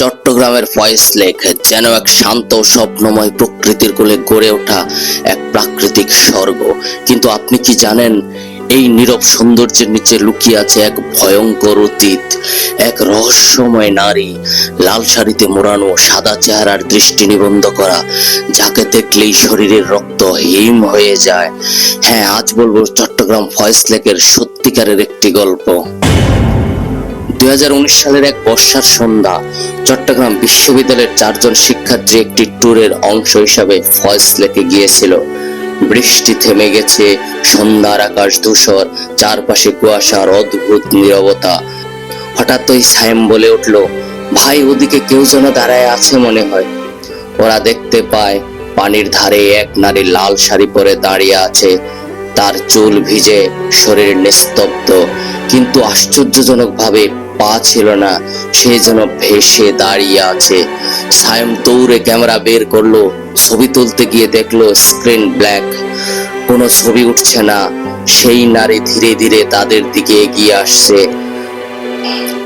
চট্টগ্রামের ফয়েস লেক, যেন এক শান্ত স্বপ্নময় প্রকৃতির কোলে গড়ে ওঠা এক প্রাকৃতিক স্বর্গ। কিন্তু আপনি কি জানেন, এই নীরব সৌন্দর্যের নিচে লুকিয়ে আছে এক ভয়ঙ্কর অতীত। এক রহস্যময় নারী, লাল শাড়িতে মোড়ানো সাদা চেহারার দৃষ্টি নিবন্ধ করা, যাকে দেখলেই শরীরের রক্ত হিম হয়ে যায়। হ্যাঁ আজ বলব চট্টগ্রাম ফয়েস লেকের সত্যিকারের একটি গল্প। উনিশ সালের এক বর্ষার সন্ধ্যা চট্টগ্রাম বিশ্ববিদ্যালয়ের চারজন শিক্ষার্থী একটি ট্যুরের অংশ হিসাবে ফয়েস লেকে গিয়েছিল। বৃষ্টি থেমে গেছে, সন্ধ্যার আকাশ ধূসর, চারপাশে কুয়াশার অদ্ভুত নীরবতা। হঠাৎ ওই সায়েম বলে উঠল, ভাই, ওদিকে কেউ যেন দাঁড়ায় আছে মনে হয়। ওরা দেখতে পায়, পানির ধারে এক নারী লাল শাড়ি পরে দাঁড়িয়ে আছে। তার চুল ভিজে, শরীর নিস্তব্ধ। কিন্তু আশ্চর্যজনক ভাবে পা ছিল না, সে যেন ভেসে দাঁড়িয়ে আছে। সায়ম দৌড়ে ক্যামেরা বের করল, ছবি তুলতে গিয়ে দেখল স্ক্রিন ব্ল্যাক। কোনো ছবি উঠছে না, সেই নারী ধীরে ধীরে তাদের দিকে এগিয়ে আসছে।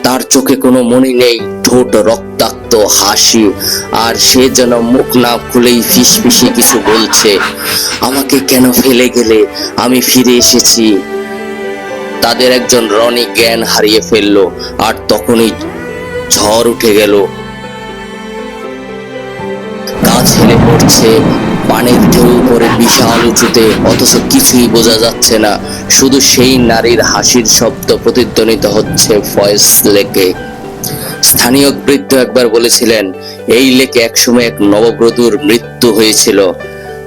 তার চোখে কোনো মনি নেই, ঠোঁট রক্তাক্ত, হাসি, আর সে যেন মুখ না খুলেই ফিসফিসি কিছু বলছে। আমাকে কেন ফেলে গেলে? আমি ফিরে এসেছি। তাদের একজন রনি জ্ঞান হারিয়ে ফেলল, আর তখনই ঝড় উঠে গেল। গাছ হেলে পড়ছে, পানির ঢেউ পরে বিশাল উঁচুতে, অথচ কিছুই বোঝা যাচ্ছে না। শুধু সেই নারীর হাসির শব্দ প্রতিধ্বনিত হচ্ছে ভয়েস লেকে। স্থানীয় বৃদ্ধ একবার বলেছিলেন, এই লেকে একসময় এক নববধূর মৃত্যু হয়েছিল।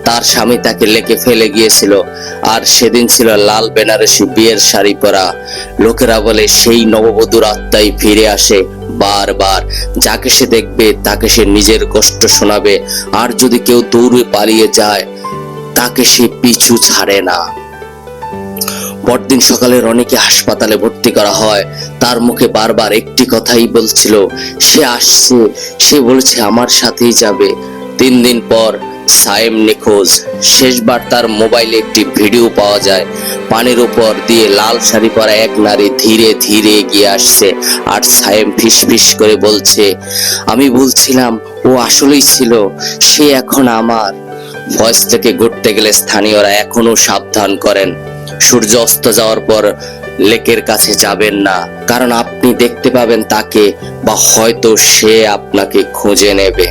তার স্বামী তাকে লেকে ফেলে গিয়েছিল। আর সেদিন ছিল লাল বেনারসি বিয়ের শাড়ি পরা। লোকেরা বলে, সেই নববধূর আত্মাই ফিরে আসে বারবার। যাকে সে দেখবে, তাকে সে নিজের কষ্ট শোনাবে। আর যদি কেউ দৌড়ে পালিয়ে যায়, তাকে সে পিছু ছাড়ে না। পরদিন সকালে রনিকে হাসপাতালে ভর্তি করা হয়। তার মুখে বারবার একটি কথাই বলছিল, সে আসছে, সে বলেছে আমার সাথেই যাবে। তিন দিন পর সায়েম নিখোঁজ। শেষবার তার মোবাইলে একটি ভিডিও পাওয়া যায়। পানির উপর দিয়ে লাল শাড়ি পরা এক নারী ধীরে ধীরে এগিয়ে আসছে আর সায়েম ফিসফিস করে বলছে, আমি বলছিলাম ও আসলেই ছিল, সে এখন আমার। ভয়েস থেকে ঘুরতে গেলে স্থানীয়রা এখনও সাবধান করেন। সূর্য অস্ত যাওয়ার পর লেকের কাছে যাবেন না, কারণ আপনি দেখতে পাবেন তাকে বা হয়তো সে আপনাকে খুঁজে নেবে।